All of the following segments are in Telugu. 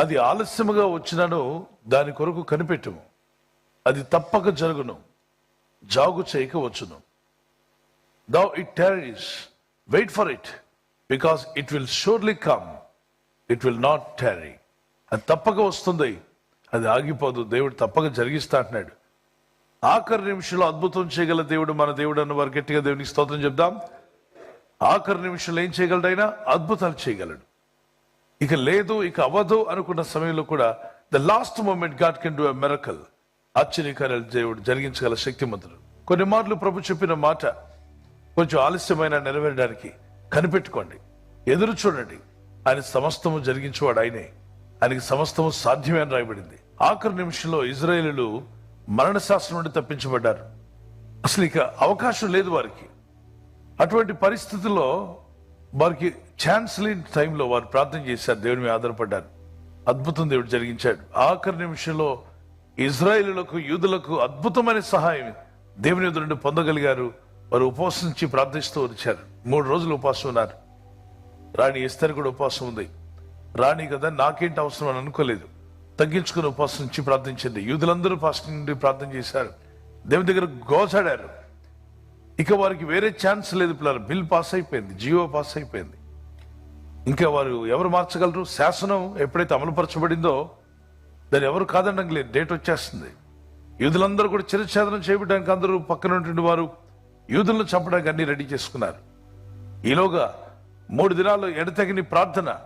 అది ఆలస్యముగా వచ్చినను దాని కొరకు కనిపెట్టుము. అది తప్పక జరుగును. జాగు చేయక వచ్చును. Though it tarries wait for it because it will surely come it will not tarry అది తప్పక వస్తుంది. అది ఆగిపోదు. దేవుడు తప్పక జరిగిస్తా అంటున్నాడు. ఆఖరి నిమిషంలో అద్భుతం చేయగల దేవుడు మన దేవుడు అన్న వారు గట్టిగా దేవునికి స్తోత్రం చెప్దాం. ఆఖరి నిమిషంలో ఏం చేయగలడైనా అద్భుతాలు చేయగలడు. ఇక లేదు ఇక అవ్వదు అనుకున్న సమయంలో కూడా the last moment God can do a miracle ఆశ్చర్యకార్యాలు దేవుడు జరిగించగల శక్తిమంతుడు కొన్ని మార్లు ప్రభు చెప్పిన మాట కొంచెం ఆలస్యమైన నెరవేరడానికి కనిపెట్టుకోండి. ఎదురు చూడండి. ఆయన సమస్తము జరిగించేవాడు ఆయనే. ఆయనకి సమస్తము సాధ్యమే అని రాయబడింది. ఆఖరి నిమిషంలో ఇజ్రాయేలీలు మరణశాస్త్రం నుండి తప్పించబడ్డారు. అసలు ఇక అవకాశం లేదు వారికి. అటువంటి పరిస్థితుల్లో వారికి ఛాన్స్ టైంలో వారు ప్రార్థన చేశారు దేవుని మీద ఆధారపడ్డారు. అద్భుతం దేవుడు జరిగించాడు. ఆఖరి నిమిషంలో ఇజ్రాయిలులకు యూదులకు అద్భుతమైన సహాయం దేవుని ఎదురు నుండి పొందగలిగారు. వారు ఉపవాసించి ప్రార్థిస్తూ వచ్చారు. మూడు రోజులు ఉపవాసం ఉన్నారు. రాణి ఇస్తారు కూడా ఉపవాసం ఉంది. రాణి కదా నాకేంటి అవసరం అని అనుకోలేదు. తగ్గించుకుని ఉపవాసం నుంచి ప్రార్థించింది. యూదులందరూ ఫాస్టింగ్ నుండి ప్రార్థన చేశారు. దేవుని దగ్గర గోచాడారు ఇక వారికి వేరే ఛాన్స్ లేదు పిల్లలు. బిల్ పాస్ అయిపోయింది. జియో పాస్ అయిపోయింది. ఇంకా వారు ఎవరు మార్చగలరు? శాసనం ఎప్పుడైతే అమలుపరచబడిందో దాన్ని ఎవరు కాదండం లేదు డేట్ వచ్చేస్తుంది. యూదులందరూ కూడా చిరఛేదనం చేయడానికి అందరూ పక్కన ఉన్నటువంటి వారు యూదులను చంపడానికి అన్ని రెడీ చేసుకున్నారు. ఈలోగా మూడు దినాలు ఎడతెగని ప్రార్థన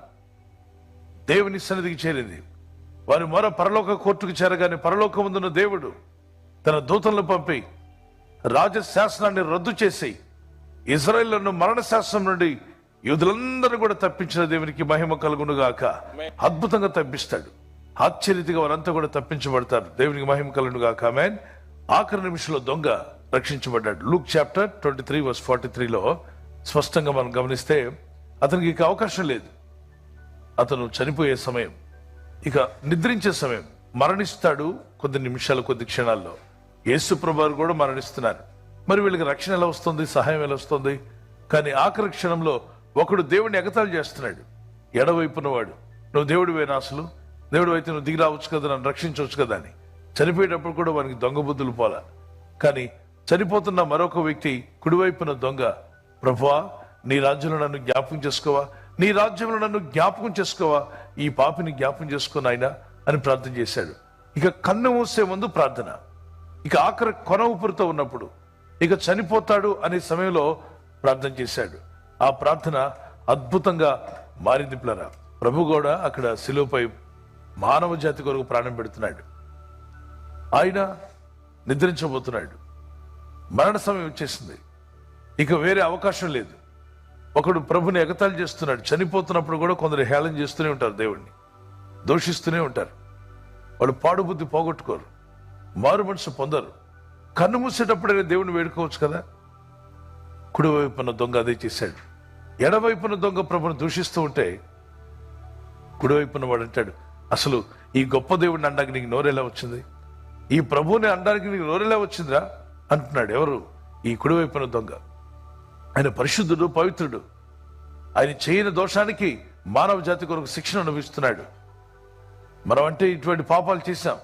దేవుని సన్నిధికి చేరింది. వారు మరో పరలోక కోర్టుకు చేరగానే పరలోకముందున్న దేవుడు తన దూతలను పంపి రాజశాసనాన్ని రద్దు చేసి ఇజ్రాయేళ్ళను మరణ శాసనం నుండి యూదులందరూ కూడా తప్పించిన దేవునికి మహిమ కలుగును గాక అద్భుతంగా తప్పిస్తాడు. ఆశ్చర్యతగా వారంతా కూడా తప్పించబడతారు. దేవునికి మహిమ కలుగును గాక ఆమెన్ ఆఖరి నిమిషంలో దొంగ రక్షించబడ్డాడు. Luke chapter twenty three verse forty త్రీలో స్పష్టంగా మనం గమనిస్తే అతనికి ఇక అవకాశం లేదు. అతను చనిపోయే సమయం ఇక నిద్రించే సమయం మరణిస్తాడు కొద్ది నిమిషాలు కొద్ది క్షణాల్లో. యేసు ప్రభు కూడా మరణిస్తున్నారు. మరి వీళ్ళకి రక్షణ ఎలా వస్తుంది? సహాయం ఎలా వస్తుంది? కానీ ఆఖరి క్షణంలో ఒకడు దేవుడిని ఎగతాలు చేస్తున్నాడు. ఎడవైపున వాడు. నువ్వు దేవుడి వేనాసులు దేవుడు అయితే నువ్వు దిగి రావచ్చు కదా నన్ను రక్షించవచ్చు కదా అని. చనిపోయేటప్పుడు కూడా వానికి దొంగ బుద్ధులు పోలా. కానీ చనిపోతున్న మరొక వ్యక్తి కుడివైపున దొంగ. ప్రభువా నీ రాజ్యంలో నన్ను జ్ఞాపకం చేసుకోవా? నీ రాజ్యంలో నన్ను జ్ఞాపకం చేసుకోవా? ఈ పాపిని జ్ఞాపకం చేసుకుని ఆయన అని ప్రార్థన చేశాడు. ఇక కన్ను మూసే ముందు ప్రార్థన. ఇక ఆఖరి కొన ఊపిరితో ఉన్నప్పుడు. ఇక చనిపోతాడు అనే సమయంలో ప్రార్థన చేశాడు. ఆ ప్రార్థన అద్భుతంగా మారింది పిల్లరా. ప్రభు కూడా అక్కడ శిలువపై మానవ జాతి కొరకు ప్రాణం పెడుతున్నాడు. ఆయన నిద్రించబోతున్నాడు. మరణ సమయం వచ్చేసింది. ఇక వేరే అవకాశం లేదు. ఒకడు ప్రభుని ఎగతాళి చేస్తున్నాడు. చనిపోతున్నప్పుడు కూడా కొందరు హేళన చేస్తూనే ఉంటారు దేవుణ్ణి. దూషిస్తూనే ఉంటారు. వాళ్ళు పాడుబుద్ధి పోగొట్టుకోరు. మారు మనసు పొందరు. కన్ను మూసేటప్పుడైనా దేవుణ్ణి వేడుకోవచ్చు కదా? కుడివైపున దొంగ అదే చేశాడు. ఎడవైపున దొంగ ప్రభుని దూషిస్తూ ఉంటే కుడివైపున వాడు అంటాడు అసలు ఈ గొప్ప దేవుడిని అనడానికి నీకు నోరెలా వచ్చింది? ఈ ప్రభువుని అనడానికి నీకు నోరెలా వచ్చిందిరా? అంటున్నాడు ఎవరు? ఈ కుడివైపున దొంగ. ఆయన పరిశుద్ధుడు పవిత్రుడు. ఆయన చేయని దోషానికి మానవ జాతి కొరకు శిక్షణ అనుభవిస్తున్నాడు. మనం అంటే ఇటువంటి పాపాలు చేశాం.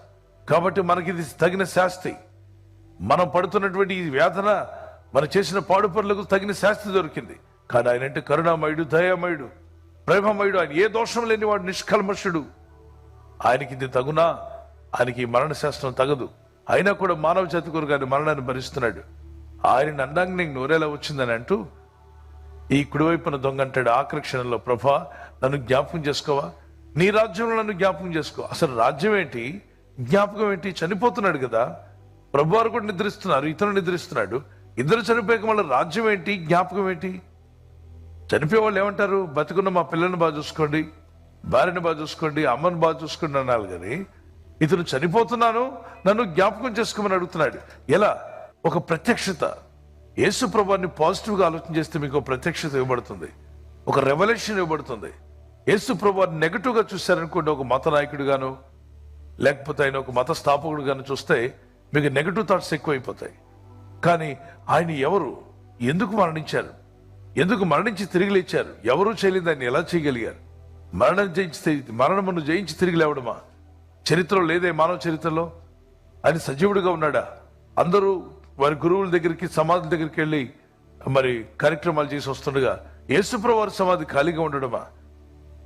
కాబట్టి మనకి ఇది తగిన శాస్తి. మనం పడుతున్నటువంటి ఈ వేదన మనం చేసిన పాడు పనులకు తగిన శాస్తి దొరికింది. కానీ ఆయన అంటే కరుణామయుడు దయామయుడు ప్రేమమయుడు. ఆయన ఏ దోషం లేని వాడు నిష్కల్మషుడు. ఆయనకి ఇది తగునా? ఆయనకి మరణ శాస్త్రం తగదు. అయినా కూడా మానవ జాతి కొరకు ఆయన మరణాన్ని భరిస్తున్నాడు. ఆయన అందాక నీకు నోరేలా వచ్చిందని అంటూ ఈ కుడివైపున దొంగ అంటాడు ఆకర్షణలో ప్రభా నన్ను జ్ఞాపకం చేసుకోవా? నీ రాజ్యంలో నన్ను జ్ఞాపకం చేసుకో. అసలు రాజ్యం ఏంటి? జ్ఞాపకం ఏంటి? చనిపోతున్నాడు కదా. ప్రభువారు కూడా నిద్రిస్తున్నారు ఇతను నిద్రిస్తున్నాడు. ఇద్దరు చనిపోయాక మళ్ళీ రాజ్యం ఏంటి? జ్ఞాపకం ఏంటి? చనిపోయే వాళ్ళు ఏమంటారు? బతుకున్న మా పిల్లల్ని బాగా చూసుకోండి భార్యని బాగా చూసుకోండి అమ్మను బాగా చూసుకోండి అన్నారు కానీ ఇతను చనిపోతున్నాను నన్ను జ్ఞాపకం చేసుకోమని అడుగుతున్నాడు. ఎలా? ఒక ప్రత్యక్షత. యేసు ప్రభాన్ని పాజిటివ్గా ఆలోచన చేస్తే మీకు ప్రత్యక్షత ఇవ్వబడుతుంది. ఒక రెవల్యూషన్ ఇవ్వబడుతుంది. యేసు ప్రభాన్ని నెగటివ్గా చూశారనుకోండి ఒక మత నాయకుడిగాను లేకపోతే ఆయన ఒక మత స్థాపకుడు గాను చూస్తే మీకు నెగటివ్ థాట్స్ ఎక్కువైపోతాయి. కానీ ఆయన ఎవరు? ఎందుకు మరణించారు? ఎందుకు మరణించి తిరిగి లేచారు? ఎవరు చేయలేదు? ఆయన ఎలా చేయగలిగారు? మరణం జయించి మరణమును జయించి తిరిగి లేవడమా? చరిత్రలో లేదే మానవ చరిత్రలో? ఆయన సజీవుడిగా ఉన్నాడా? అందరూ వారి గురువుల దగ్గరికి సమాధుల దగ్గరికి వెళ్ళి మరి కార్యక్రమాలు చేసి వస్తుండగా యేసుప్రభు వారి సమాధి ఖాళీగా ఉండడమా?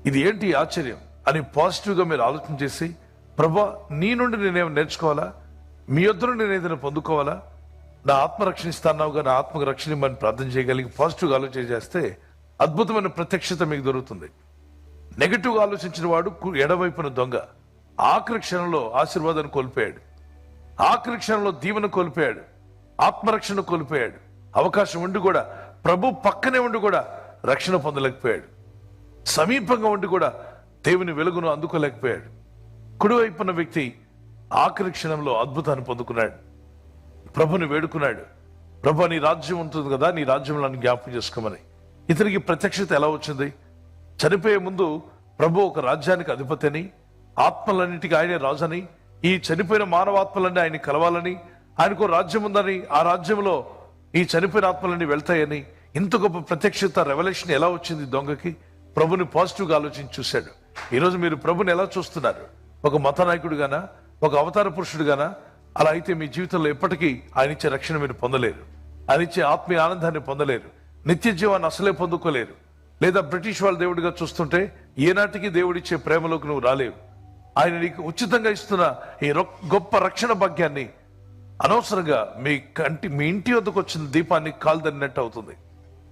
ఇది ఏంటి ఆశ్చర్యం? అని పాజిటివ్గా మీరు ఆలోచన చేసి ప్రభా నీ నుండి నేనేం నేర్చుకోవాలా? మీ యొద్ద నుండి నేను ఏదైనా పొందుకోవాలా? నా ఆత్మ రక్షణిస్తాన్నావుగా నా ఆత్మకు రక్షణ ఇమ్మని ప్రార్థన చేయగలిగి పాజిటివ్గా ఆలోచన చేస్తే అద్భుతమైన ప్రత్యక్షత మీకు దొరుకుతుంది. నెగిటివ్గా ఆలోచించిన వాడు కు- ఎడవైపున దొంగ. ఆఖరి క్షణంలో ఆశీర్వాదాన్ని కోల్పోయాడు. ఆఖరి క్షణంలో దీవెన కోల్పోయాడు. ఆత్మరక్షణ కోల్పోయాడు. అవకాశం ఉండి కూడా ప్రభు పక్కనే ఉండి కూడా రక్షణ పొందలేకపోయాడు. సమీపంగా ఉండి కూడా దేవుని వెలుగును అందుకోలేకపోయాడు. కుడివైపున్న వ్యక్తి ఆఖరి క్షణంలో అద్భుతాన్ని పొందుకున్నాడు. ప్రభుని వేడుకున్నాడు. ప్రభు నీ రాజ్యం ఉంటుంది కదా నీ రాజ్యంలో నన్ను జ్ఞాపకం చేసుకోమని. ఇతనికి ప్రత్యక్షత ఎలా వచ్చింది? చనిపోయే ముందు ప్రభు ఒక రాజ్యానికి అధిపతి అని ఆత్మలన్నిటికీ ఆయనే రాజని ఈ చనిపోయిన మానవాత్మలన్నీ ఆయన కలవాలని ఆయనకు రాజ్యం ఉందని ఆ రాజ్యంలో ఈ చనిపోయిన ఆత్మలన్నీ వెళ్తాయని ఇంత గొప్ప ప్రత్యక్షత రెవల్యూషన్ ఎలా వచ్చింది దొంగకి? ప్రభుని పాజిటివ్గా ఆలోచించి చూశాడు. ఈరోజు మీరు ప్రభుని ఎలా చూస్తున్నారు? ఒక మత నాయకుడుగానా ఒక అవతార పురుషుడుగానా? అలా అయితే మీ జీవితంలో ఎప్పటికీ ఆయన ఇచ్చే రక్షణ మీరు పొందలేరు. ఆయన ఇచ్చే ఆత్మీయ ఆనందాన్ని పొందలేరు. నిత్య జీవాన్ని అసలే పొందుకోలేరు. లేదా బ్రిటిష్ వాళ్ళ దేవుడిగా చూస్తుంటే ఏనాటికి దేవుడిచ్చే ప్రేమలోకి నువ్వు రాలేవు. ఆయన నీకు ఉచితంగా ఇస్తున్న ఈ రొ- గొప్ప రక్షణ భాగ్యాన్ని అనవసరంగా మీ కంటి మీ ఇంటి వద్దకు వచ్చిన దీపాన్ని కాల్దన్నట్టు అవుతుంది.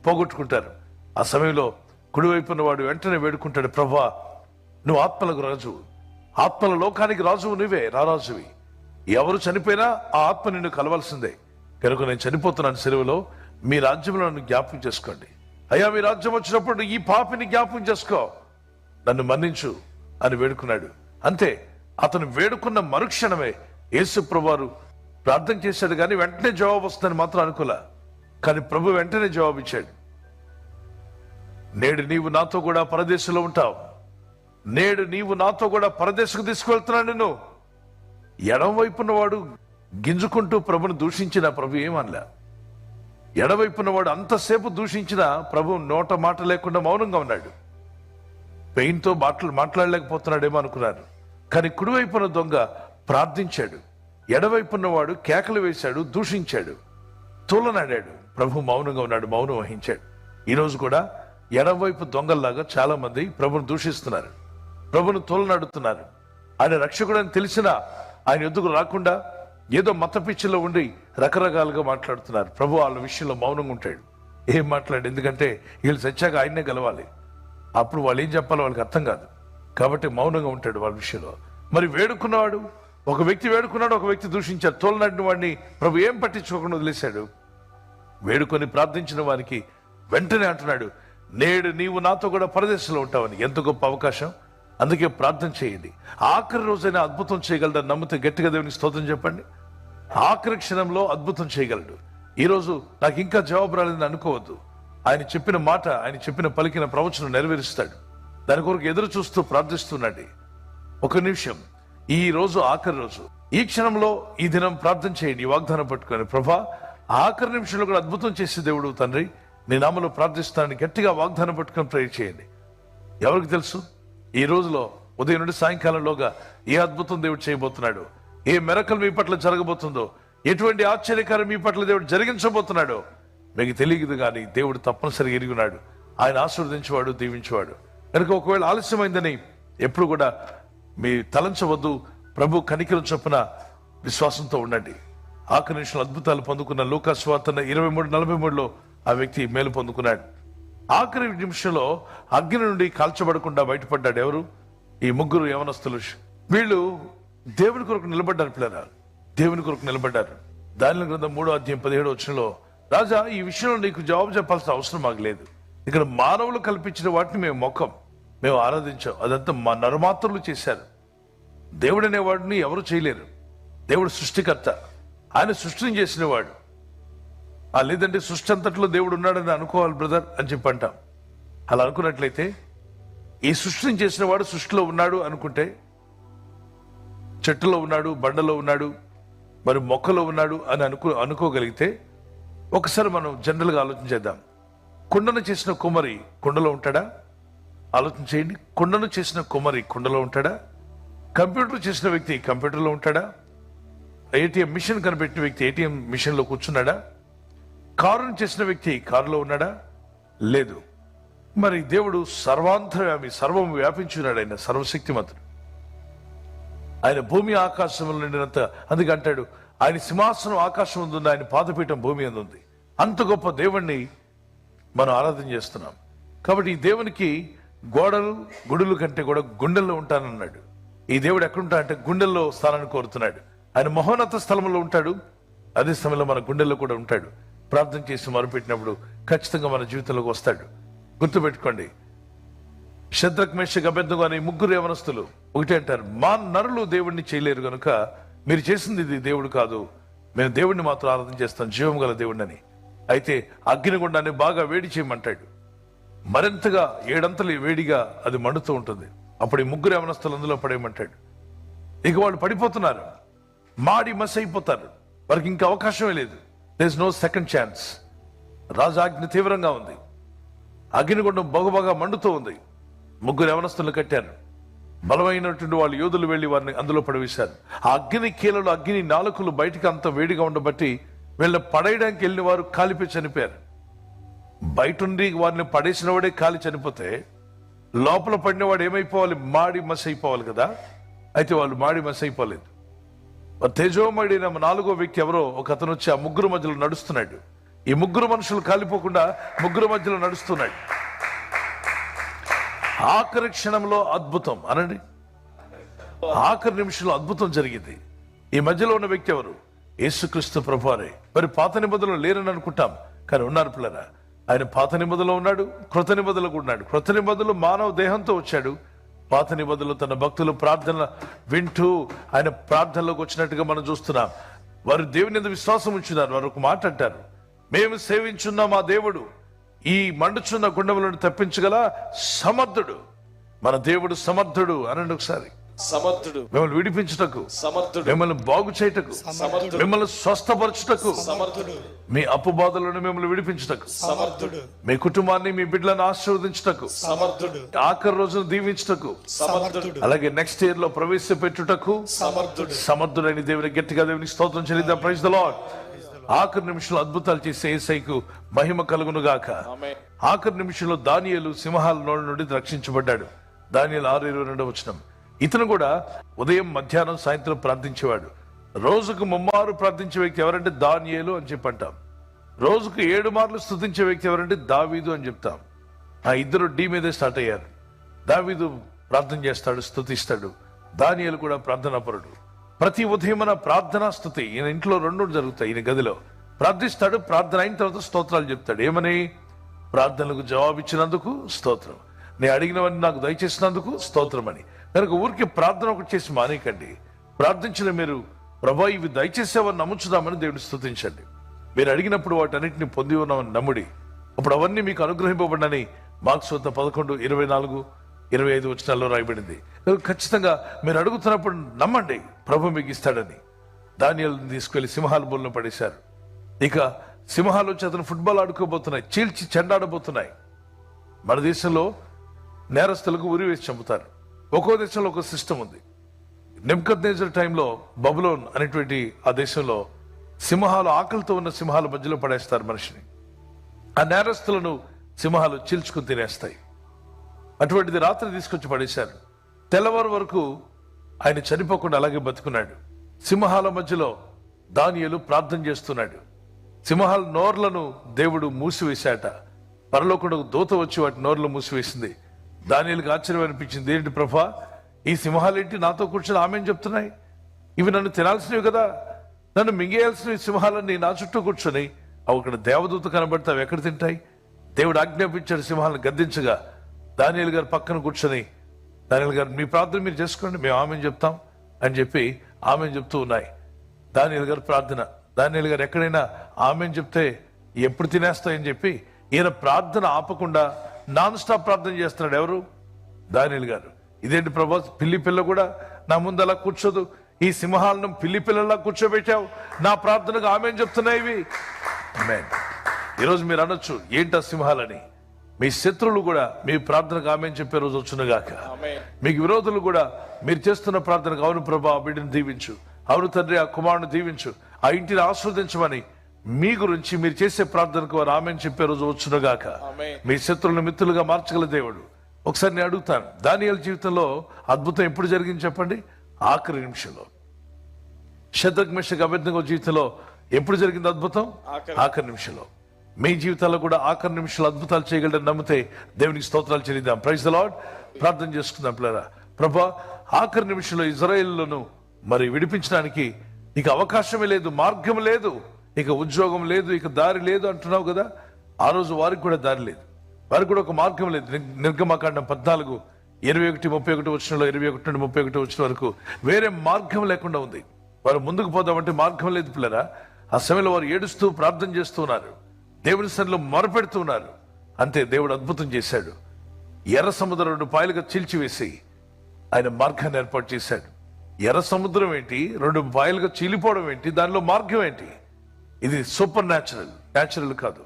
పోగొట్టుకుంటారు. ఆ సమయంలో కుడివైపున్న వాడు వెంటనే వేడుకుంటాడు ప్రభా నువ్వు ఆత్మలకు రాజు. ఆత్మల లోకానికి రాజువు నువ్వే రారాజువి. ఎవరు చనిపోయినా ఆ ఆత్మ నిన్ను కలవాల్సిందే. కనుక నేను చనిపోతున్నాను సెలవులో మీ రాజ్యంలో నన్ను జ్ఞాపకం చేసుకోండి. అయ్యా మీ రాజ్యం వచ్చినప్పుడు ఈ పాపిని జ్ఞాపకం చేసుకో. నన్ను మన్నించు అని వేడుకున్నాడు. అంతే అతను వేడుకున్న మరుక్షణమే యేసు ప్రభువారు ప్రార్థన చేశాడు కానీ వెంటనే జవాబు వస్తుందని మాత్రం అనుకోలే. కానీ ప్రభు వెంటనే జవాబు ఇచ్చాడు. నేడు నీవు నాతో కూడా పరదేశంలో ఉంటావు. నేడు నీవు నాతో కూడా పరదేశకు తీసుకువెళ్తున్నాను నిన్ను. ఎడం వైపున్న వాడు గింజుకుంటూ ప్రభుని దూషించిన ప్రభు ఏమనలే ఎడవైపున్న వాడు అంతసేపు దూషించిన ప్రభు నోట మాట లేకుండా మౌనంగా ఉన్నాడు. పెయిన్తో మాటలు మాట్లాడలేకపోతున్నాడేమో అనుకున్నారు. కానీ కుడివైపున దొంగ ప్రార్థించాడు. ఎడవైపున్న వాడు కేకలు వేశాడు దూషించాడు. తూలనాడాడు. ప్రభు మౌనంగా ఉన్నాడు మౌనం వహించాడు. ఈ రోజు కూడా ఎడవైపు దొంగల్లాగా చాలా మంది ప్రభుని దూషిస్తున్నారు. ప్రభును తోలనాడుతున్నారు. ఆయన రక్షకుడని తెలిసినా ఆయన ఎందుకు రాకుండా ఏదో మత పిచ్చిలో ఉండి రకరకాలుగా మాట్లాడుతున్నారు. ప్రభు వాళ్ళ విషయంలో మౌనంగా ఉంటాడు. ఏం మాట్లాడు? ఎందుకంటే వీళ్ళు సచ్చాక ఆయన్నే గెలవాలి. అప్పుడు వాళ్ళు ఏం చెప్పాలో వాళ్ళకి అర్థం కాదు. కాబట్టి మౌనంగా ఉంటాడు వాళ్ళ విషయంలో. మరి వేడుకున్నవాడు? ఒక వ్యక్తి వేడుకున్నాడు ఒక వ్యక్తి దూషించాడు. తోలనాడిన వాడిని ప్రభు ఏం పట్టించుకోకుండా వదిలేశాడు? వేడుకొని ప్రార్థించిన వారికి వెంటనే అంటున్నాడు నేడు నీవు నాతో కూడా పరదేశంలో ఉంటావని. ఎంత గొప్ప అవకాశం? అందుకే ప్రార్థన చేయండి. ఆఖరి రోజైనా అద్భుతం చేయగలడని నమ్మితే గట్టిగా దేవునికి స్తోత్రం చెప్పండి. ఆఖరి క్షణంలో అద్భుతం చేయగలడు. ఈరోజు నాకు ఇంకా జవాబు రాలేదని అనుకోవద్దు. ఆయన చెప్పిన మాట ఆయన చెప్పిన పలికిన ప్రవచనం నెరవేరుస్తాడు. దాని కొరకు ఎదురు చూస్తూ ప్రార్థిస్తున్నాడు ఒక నిమిషం. ఈ రోజు ఆఖరి రోజు. ఈ క్షణంలో ఈ దినం ప్రార్థన చేయండి. వాగ్దానం పట్టుకొని ప్రభా ఆఖరి నిమిషంలో కూడా అద్భుతం చేసే దేవుడు తండ్రి. నీ నామలో ప్రార్థిస్తానని గట్టిగా వాగ్దానం పట్టుకొని ప్రే చేయండి. ఎవరికి తెలుసు? ఈ రోజులో ఉదయం నుండి సాయంకాలంలోగా ఏ అద్భుతం దేవుడు చేయబోతున్నాడు? ఏ మెరకలు మీ పట్ల జరగబోతుందో? ఎటువంటి ఆశ్చర్యకారం మీ పట్ల దేవుడు జరిగించబోతున్నాడో? మీకు తెలియదు కానీ దేవుడు తప్పనిసరిగా ఎరుగున్నాడు ఆయన ఆశీర్వదించేవాడు దీవించేవాడు. కనుక ఒకవేళ ఆలస్యమైందని ఎప్పుడు కూడా మీ తలంచవద్దు. ప్రభు కనికరం చొప్పున విశ్వాసంతో ఉండండి. ఆఖరి నిమిషంలో అద్భుతాలు పొందుకున్న లూకాస్ ఇరవై మూడు నలభై మూడులో ఆ వ్యక్తి మేలు పొందుకున్నాడు. ఆఖరి నిమిషంలో అగ్ని నుండి కాల్చబడకుండా బయటపడ్డాడు ఎవరు? ఈ ముగ్గురు యవనస్తులు. వీళ్ళు దేవుని కొరకు నిలబడ్డారు పిల్లరా? దేవుని కొరకు నిలబడ్డారు. దానిలో గ్రంథం మూడో అధ్యాయం పదిహేడు వచ్చినలో రాజా ఈ విషయంలో నీకు జవాబు చెప్పాల్సిన అవసరం మాకు లేదు ఇక్కడ మానవులు కల్పించిన వాటిని మేము మొక్కం. మేము ఆరాధించాం. అదంతా మా నరమాత్రులు చేశారు. దేవుడు అనేవాడిని ఎవరు చేయలేరు. దేవుడు సృష్టికర్త. ఆయన సృష్టిని చేసినవాడు. లేదంటే సృష్టి అంతట్లో దేవుడు ఉన్నాడని అనుకోవాలి బ్రదర్ అని చెప్పి అంటాం. అలా అనుకున్నట్లయితే ఈ సృష్టిని చేసిన వాడు సృష్టిలో ఉన్నాడు అనుకుంటే చెట్టులో ఉన్నాడు బండలో ఉన్నాడు మరి మొక్కలో ఉన్నాడు అని అనుకో అనుకోగలిగితే ఒకసారి మనం జనరల్గా ఆలోచన చేద్దాం. కుండను చేసిన కుమరి కుండలో ఉంటాడా? ఆలోచన చేయండి. కుండను చేసిన కుమరి కుండలో ఉంటాడా? కంప్యూటర్ చేసిన వ్యక్తి కంప్యూటర్లో ఉంటాడా? ఏటీఎం మిషన్ కనిపెట్టిన వ్యక్తి ఏటీఎం మిషన్లో కూర్చున్నాడా? కారును చేసిన వ్యక్తి కారులో ఉన్నాడా? లేదు. మరి దేవుడు సర్వాంతర్యామి సర్వం వ్యాపించున్నాడు ఆయన సర్వశక్తిమంతుడు. ఆయన భూమి ఆకాశంలో నిండినంత అందుకే అంటాడు ఆయన సింహాసనం ఆకాశం ఉంది ఆయన పాదపీఠం భూమి ఉంది అంత గొప్ప దేవుణ్ణి మనం ఆరాధన చేస్తున్నాం. కాబట్టి ఈ దేవునికి గోడలు గుడులు కంటే కూడా గుండెల్లో ఉంటానన్నాడు. ఈ దేవుడు ఎక్కడుంటా అంటే గుండెల్లో స్థానాన్ని కోరుతున్నాడు. ఆయన మహోన్నత స్థలంలో ఉంటాడు. అదే సమయంలో మన గుండెల్లో కూడా ఉంటాడు. ప్రార్థన చేసి మొరపెట్టినప్పుడు ఖచ్చితంగా మన జీవితంలోకి వస్తాడు. గుర్తుపెట్టుకోండి. శత్రుఘ్మేష మేషక్ అనే ముగ్గురు యవనస్తులు ఒకటే అంటారు మా నరులు దేవుణ్ణి చేయలేరు కనుక మీరు చేసింది ఇది దేవుడు కాదు. మేము దేవుడిని మాత్రం ఆరాధన చేస్తాం జీవం గల దేవుడిని అయితే అగ్నిగుండాన్ని బాగా వేడి చేయమంటాడు. మరింతగా ఏడంతలు వేడిగా అది మండుతూ ఉంటుంది. అప్పుడు ఈ ముగ్గురు యవనస్తులు అందులో పడేయమంటాడు. ఇక వాళ్ళు పడిపోతున్నారు. మాడి మస్ అయిపోతారు వారికి ఇంకా అవకాశమే లేదు. దేస్ నో సెకండ్ ఛాన్స్ రాజాగ్ని తీవ్రంగా ఉంది. అగ్నిగుండం బగుబగా మండుతూ ఉంది. ముగ్గురు యవనస్తులు కట్టారు. బలమైనటువంటి వాళ్ళు యోధులు వెళ్ళి వారిని అందులో పడవేశారు. ఆ అగ్ని కీలలు అగ్ని నాలుకలు బయటికి అంత వేడిగా ఉండబట్టి వీళ్ళు పడేయడానికి వెళ్ళిన వారు కాలిపోయి చనిపోయారు. బయటుండి వారిని పడేసిన వాడే కాలి చనిపోతే లోపల పడిన వాడు ఏమైపోవాలి? మాడి మస్ అయిపోవాలి కదా? అయితే వాళ్ళు మాడి మస్ అయిపోలేదు తేజోమడిన నాలుగో వ్యక్తి ఎవరో ఒక అతను వచ్చి ఆ ముగ్గురు మధ్యలో నడుస్తున్నాడు. ఈ ముగ్గురు మనుషులు కాలిపోకుండా ముగ్గురు మధ్యలో నడుస్తున్నాడు ఆఖరి క్షణంలో అద్భుతం అనండి. ఆఖరి నిమిషంలో అద్భుతం జరిగింది. ఈ మధ్యలో ఉన్న వ్యక్తి ఎవరు? యేసుక్రీస్తు ప్రభువారే. మరి పాత నిబంధనలు లేరని అనుకుంటాం కానీ ఉన్నారు పిల్లరా. ఆయన పాత నిబంధనలో ఉన్నాడు కృత నిబంధనలు కూడా ఉన్నాడు. కృత నిబంధనలు మానవ దేహంతో వచ్చాడు పాత నిబంధనలు తన భక్తులు ప్రార్థన వింటూ ఆయన ప్రార్థనలోకి వచ్చినట్టుగా మనం చూస్తున్నాం. వారు దేవుని మీద విశ్వాసం ఉంచున్నారు. వారు ఒక మాట అంటారు. మేము సేవించున్న మా దేవుడు ఈ మండుచున్న గుండములను తప్పించగల సమర్థుడు. మన దేవుడు సమర్థుడు అనండి ఒకసారి. సమర్థుడు. మిమ్మల్ని విడిపించుటకు సమర్థుడు. మిమ్మల్ని బాగు చేయుటకు సమర్థుడు. మిమ్మల్ని స్వస్థపరచుటకు సమర్థుడు. మీ అప్పుబాధలను మిమ్మల్ని విడిపించుటకు సమర్థుడు. మీ కుటుంబాన్ని మీ బిడ్డలను ఆశీర్వదించుటకు సమర్థుడు. ఆఖరి రోజును దీవించుటకు సమర్థుడు. అలాగే నెక్స్ట్ ఇయర్లో ప్రవేశపెట్టుటకు సమర్థుడు. సమర్థుడైన దేవుని గట్టిగా దేవుని స్తోత్రం చెల్లిద్దాం. ప్రైజ్ ద లార్డ్ ఆఖరి నిమిషంలో అద్భుతాలు చేసే ఏసైకు మహిమ కలుగును గాక ఆమేన్. ఆఖరి నిమిషంలో దానియేలు సింహాల నోళ్ళ నుండి రక్షించబడ్డాడు. దానియేలు ఆరు ఇరవై రెండవ వచనం. ఇతను కూడా ఉదయం మధ్యాహ్నం సాయంత్రం ప్రార్థించేవాడు. రోజుకు ముమ్మారు ప్రార్థించే వ్యక్తి ఎవరంటే దానియేలు అని చెప్పంటాం. రోజుకు ఏడు మార్లు స్థుతించే వ్యక్తి ఎవరంటే దావీదు అని చెప్తాం. ఆ ఇద్దరు డి మీదే స్టార్ట్ అయ్యారు. దావీదు ప్రార్థన చేస్తాడు స్తుతిస్తాడు. దానియలు కూడా ప్రార్థనాపరుడు ప్రతి ఉదయం ప్రార్థనా స్థుతి ఈయన ఇంట్లో రెండు జరుగుతాయి ఈయన గదిలో. ప్రార్థిస్తాడు ప్రార్థన అయిన తర్వాత స్తోత్రాలు చెప్తాడు. ఏమని? ప్రార్థనలకు జవాబిచ్చినందుకు స్తోత్రం. నేను అడిగినవన్నీ నాకు దయచేసినందుకు స్తోత్రం అని కనుక ఊరికి ప్రార్థన ఒకటి చేసి మానేయకండి. ప్రార్థించిన మీరు ప్రభా ఇవి దయచేసేవారు నమ్ముచుదామని దేవుని స్తుతించండి. మీరు అడిగినప్పుడు వాటన్నిటిని పొంది ఉన్నామని నమ్ముడి. అప్పుడు అవన్నీ మీకు అనుగ్రహింపబడినని మార్క్స్ వద్ద పదకొండు ఇరవై నాలుగు ఇరవై ఐదు వచనాల్లో రాయబడింది. ఖచ్చితంగా మీరు అడుగుతున్నప్పుడు నమ్మండి ప్రభు మీకు ఇస్తాడని. ధాన్యాలను తీసుకెళ్ళి సింహాల బోల్లో పడేశారు. ఇక సింహాలు వచ్చి అతను ఫుట్బాల్ ఆడుకోబోతున్నాయి చీల్చి చెండాడబోతున్నాయి. మన దేశంలో నేరస్తులకు ఉరి వేసి చంపుతారు. ఒక్కో దేశంలో ఒక సిస్టమ్ ఉంది. నెమ్కత్ నేజర్ టైంలో బబులోన్ అనేటువంటి ఆ దేశంలో సింహాలు ఆకలితో ఉన్న సింహాల మధ్యలో పడేస్తారు మనిషిని. ఆ నేరస్తులను సింహాలు చీల్చుకుని తినేస్తాయి. అటువంటిది రాత్రి తీసుకొచ్చి పడేశారు. తెల్లవారు వరకు ఆయన చనిపోకుండా అలాగే బతుకున్నాడు. సింహాల మధ్యలో దానియలు ప్రార్థన చేస్తున్నాడు. సింహాల నోర్లను దేవుడు మూసివేశాట. పరలోకుండా దూత వచ్చి వాటి నోర్లు మూసివేసింది. దానియలకు ఆశ్చర్యం అనిపించింది. ఏంటి ప్రభా? ఈ సింహాలేంటి నాతో కూర్చొని ఆమెను చెప్తున్నాయి? ఇవి నన్ను తినాల్సినవి కదా. నన్ను మింగేయాల్సిన సింహాలన్నీ నా చుట్టూ కూర్చొని అవి ఇక్కడ దేవదూత కనబడితే అవి ఎక్కడ తింటాయి? దేవుడు ఆజ్ఞాపించాడు సింహాలను గద్దించగా. దానియల్ గారు పక్కన కూర్చొని దానియల్ గారు మీ ప్రార్థన మీరు చేసుకోండి మేము ఆమెను చెప్తాం అని చెప్పి ఆమెను చెప్తూ ఉన్నాయి. దానియల్ గారు ప్రార్థన దానియల్ గారు ఎక్కడైనా ఆమెను చెప్తే ఎప్పుడు తినేస్తాయని చెప్పి ఈయన ప్రార్థన ఆపకుండా నాన్ స్టాప్ ప్రార్థన చేస్తున్నాడు ఎవరు? దానియలు గారు. ఇదేంటి ప్రభా? పిల్లి పిల్ల కూడా నా ముందు అలా కూర్చోదు. ఈ సింహాలను పిల్లి పిల్లలా కూర్చోబెట్టావు. నా ప్రార్థనకు ఆమె చెప్తున్నాయి ఇవి. ఈరోజు మీరు అనొచ్చు ఏంటి ఆ సింహాలని? మీ శత్రువులు కూడా మీ ప్రార్థనకు ఆమె చెప్పే రోజు వచ్చునుగాక మీకు విరోధులు కూడా మీరు చేస్తున్న ప్రార్థనకు అవును ప్రభా బిడ్డను దీవించు. అవును తండ్రి ఆ కుమారుని దీవించు. ఆ ఇంటిని ఆస్వాదించమని మీ గురించి మీరు చేసే ప్రార్థనకు వారు ఆమె చెప్పే రోజు వచ్చునుగాక. మీ శత్రువులను మిత్రులుగా మార్చగల దేవుడు. ఒకసారి నేను అడుగుతాను. దానియాల జీవితంలో అద్భుతం ఎప్పుడు జరిగింది చెప్పండి? ఆఖరి నిమిషంలో. శత్రుఘ్ మిషక్ అభ్యర్థంగా జీవితంలో ఎప్పుడు జరిగింది అద్భుతం? ఆఖరి. నిమిషంలో. మీ జీవితాల్లో కూడా ఆఖరి నిమిషంలో అద్భుతాలు చేయగలరని నమ్మితే దేవునికి స్తోత్రాలు చెల్లిద్దాం. ప్రైజ్ లార్డ్ ప్రార్థన చేసుకుందాం పిల్లరా. ప్రభా ఆఖరి నిమిషంలో ఇజ్రాయేల్ను మరి విడిపించడానికి ఇక అవకాశమే లేదు మార్గం లేదు. ఇక ఉద్యోగం లేదు ఇక దారి లేదు అంటున్నావు కదా. ఆ రోజు వారికి కూడా దారి లేదు. వారికి కూడా ఒక మార్గం లేదు. నిర్గమకాండం పద్నాలుగు ఇరవై ఒకటి ముప్పై ఒకటి వచ్చినలో ఇరవై ఒకటి నుండి ముప్పై ఒకటి వచ్చిన వరకు వేరే మార్గం లేకుండా ఉంది. వారు ముందుకు పోదామంటే మార్గం లేదు పిల్లరా. ఆ సమయంలో వారు ఏడుస్తూ ప్రార్థన చేస్తున్నారు దేవుని సన్నిలో మొరపెడుతున్నారు అంతే దేవుడు అద్భుతం చేశాడు. ఎర్ర సముద్రం రెండు పాయలుగా చీల్చివేసి ఆయన మార్గాన్ని ఏర్పాటు చేశాడు. ఎర్ర సముద్రం ఏంటి? రెండు పాయలుగా చీలిపోవడం ఏంటి? దానిలో మార్గం ఏంటి? ఇది సూపర్ న్యాచురల్ న్యాచురల్ కాదు.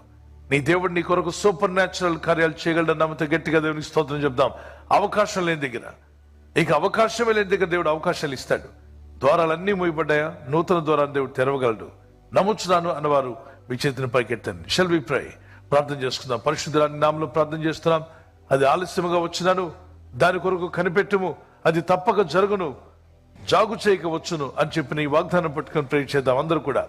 నీ దేవుడు నీ కొరకు సూపర్ న్యాచురల్ కార్యాలు చేయగలడని నమ్మితే గట్టిగా దేవునికి స్తోత్రం చెప్దాం. అవకాశం లేని దగ్గర. ఇక అవకాశమే లేని దగ్గర దేవుడు అవకాశాలు ఇస్తాడు. ద్వారాలన్నీ మూయబడ్డాయా? నూతన ద్వారాన్ని దేవుడు తెరవగలడు. నమ్ముచున్నాను అన్నవారు మీ చేతిని పైకెత్తండి. షెల్ బి ప్రై ప్రార్థన చేసుకుందాం. పరిశుద్ధురాన్ని నామంలో ప్రార్థన చేస్తున్నాం. అది ఆలస్యముగా వచ్చినాను. దాని కొరకు కనిపెట్టుము. అది తప్పక జరుగును. జాగు చేయక వచ్చును అని చెప్పిన ఈ వాగ్దానం పట్టుకొని ప్రే చేద్దాం అందరూ కూడా.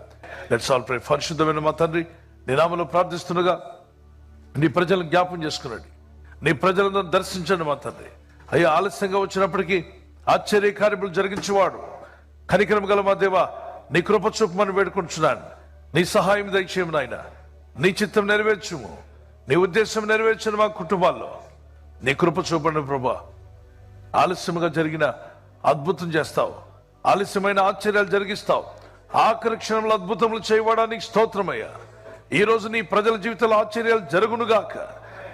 లెట్స్ ఆల్ ప్రే పరిశుద్ధమైన మా తండ్రి నినామలో ప్రార్థిస్తుండగా నీ ప్రజలను జ్ఞాపం చేసుకున్నాడు నీ ప్రజలను దర్శించండి మా తండ్రి. అయ్యా ఆలస్యంగా వచ్చినప్పటికీ ఆశ్చర్య కార్యములు జరిగించేవాడు. కనికరం గల మా దేవా నీ కృప చూపమని వేడుకుంటున్నాను. నీ సహాయం దయచేయము నాయన. నీ చిత్తం నెరవేర్చుము. నీ ఉద్దేశం నెరవేర్చను మా కుటుంబాల్లో. నీ కృప చూపండి ప్రభా. ఆలస్యముగా జరిగిన అద్భుతం చేస్తావు. ఆలస్యమైన ఆశ్చర్యాలు జరిగిస్తావు. ఆఖరి క్షణంలో అద్భుతములు చేయడానికి స్తోత్రమయ్యా. ఈ నీ ప్రజల జీవితంలో ఆశ్చర్యాలు జరుగునుగాక.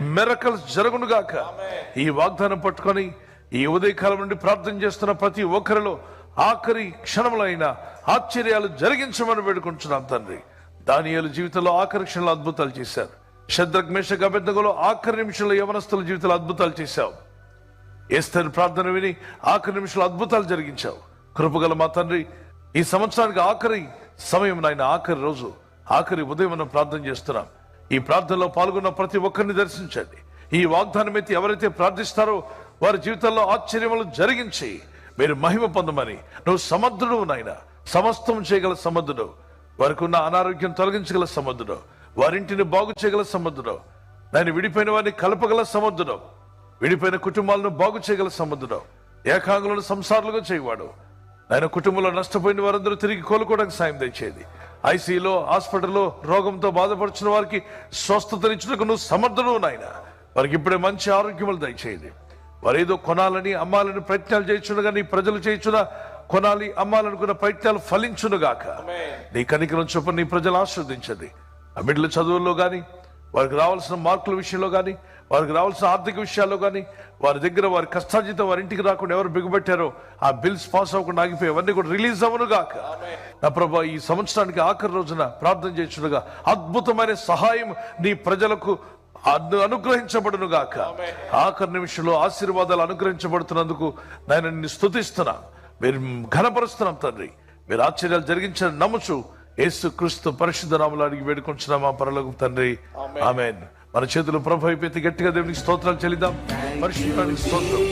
మెరకల్స్ జరుగునుగాక. ఈ వాగ్దానం పట్టుకొని ఈ ఉదయకాలం నుండి ప్రార్థన చేస్తున్న ప్రతి ఒక్కరిలో ఆఖరి క్షణంలో అయినా ఆశ్చర్యాలు జరిగించమని వేడుకుంటున్నాం తండ్రి. దానియాల జీవితంలో ఆఖరి క్షణంలో అద్భుతాలు చేశారు. శద్రగ్మేష గబెద్దగలో ఆఖరి నిమిషంలో యవనస్తుల జీవితంలో అద్భుతాలు చేశావు. ఏస్తర్ ప్రార్థన విని ఆఖరి నిమిషంలో అద్భుతాలు జరిగించావు. కృపగల మా తండ్రి ఈ సంవత్సరానికి ఆఖరి సమయం నాయన ఆఖరి రోజు ఆఖరి ఉదయం మనం ప్రార్థన చేస్తున్నాం. ఈ ప్రార్థనలో పాల్గొన్న ప్రతి ఒక్కరిని దర్శించండి. ఈ వాగ్దానం అయితే ఎవరైతే ప్రార్థిస్తారో వారి జీవితంలో ఆశ్చర్యములు జరిగించి మీరు మహిమ పొందమని నువ్వు సమర్థుడు నాయన సమస్తం చేయగల సమర్థుడు. వారికి ఉన్న అనారోగ్యం తొలగించగల సమర్థుడు. వారింటిని బాగు చేయగల సమర్థుడు. నేను విడిపోయిన వారిని కలపగల సమర్థుడు. విడిపోయిన కుటుంబాలను బాగు చేయగల సముద్రుడు ఏకాంగులను సంసారాలుగా చేయవాడు. ఆయన కుటుంబంలో నష్టపోయిన వారందరూ తిరిగి కోలుకోవడానికి సాయం దయచేది ఐసీలో హాస్పిటల్లో రోగంతో బాధపడుచున్న వారికి స్వస్థతనిచ్చుటకు నువ్వు సమర్థుడు నాయన. వారికి ఇప్పుడే మంచి ఆరోగ్యములు దయచేయండి. వారు ఏదో కొనాలని అమ్మాలని ప్రయత్నాలు చేయించుండగా నీ ప్రజలు చేయించున్న కొనాలి అమ్మాలనుకున్న ప్రయత్నాలు ఫలించునుగాక. నీ కనికరం చొప్పున నీ ప్రజలు ఆస్వాదించండి ఆ బిడ్డల చదువుల్లో గాని వారికి రావాల్సిన మార్కుల విషయంలో కానీ వారికి రావాల్సిన ఆర్థిక విషయాల్లో కానీ వారి దగ్గర వారి కష్టార్జితం వారి ఇంటికి రాకుండా ఎవరు బిగుబట్టారో ఆ బిల్స్ పాస్ అవ్వకుండా ఆగిపోయి అవన్నీ కూడా రిలీజ్ అవ్వను గాక. నా ప్రభా ఈ సంవత్సరానికి ఆఖరి రోజున ప్రార్థన చేస్తుండగా అద్భుతమైన సహాయం నీ ప్రజలకు అనుగ్రహించబడును గాక. ఆఖరి నిమిషంలో ఆశీర్వాదాలు అనుగ్రహించబడుతున్నందుకు నేను నిన్ను స్థుతిస్తున్నా మీరు ఘనపరుస్తున్నాం తండ్రి. మీరు ఆశ్చర్యాలు జరిగించని నమ్ముచు యేసు క్రీస్తు పరిశుద్ధ నామలు అడిగి వేడుకుంటున్నాం మా పరలోక తండ్రి. ఆమెన్ మన చేతులు ప్రభు అయిపోతే గట్టిగా దేవునికి స్తోత్రాలు చెల్లిద్దాం. పరిశుద్ధానికి స్తోత్రం.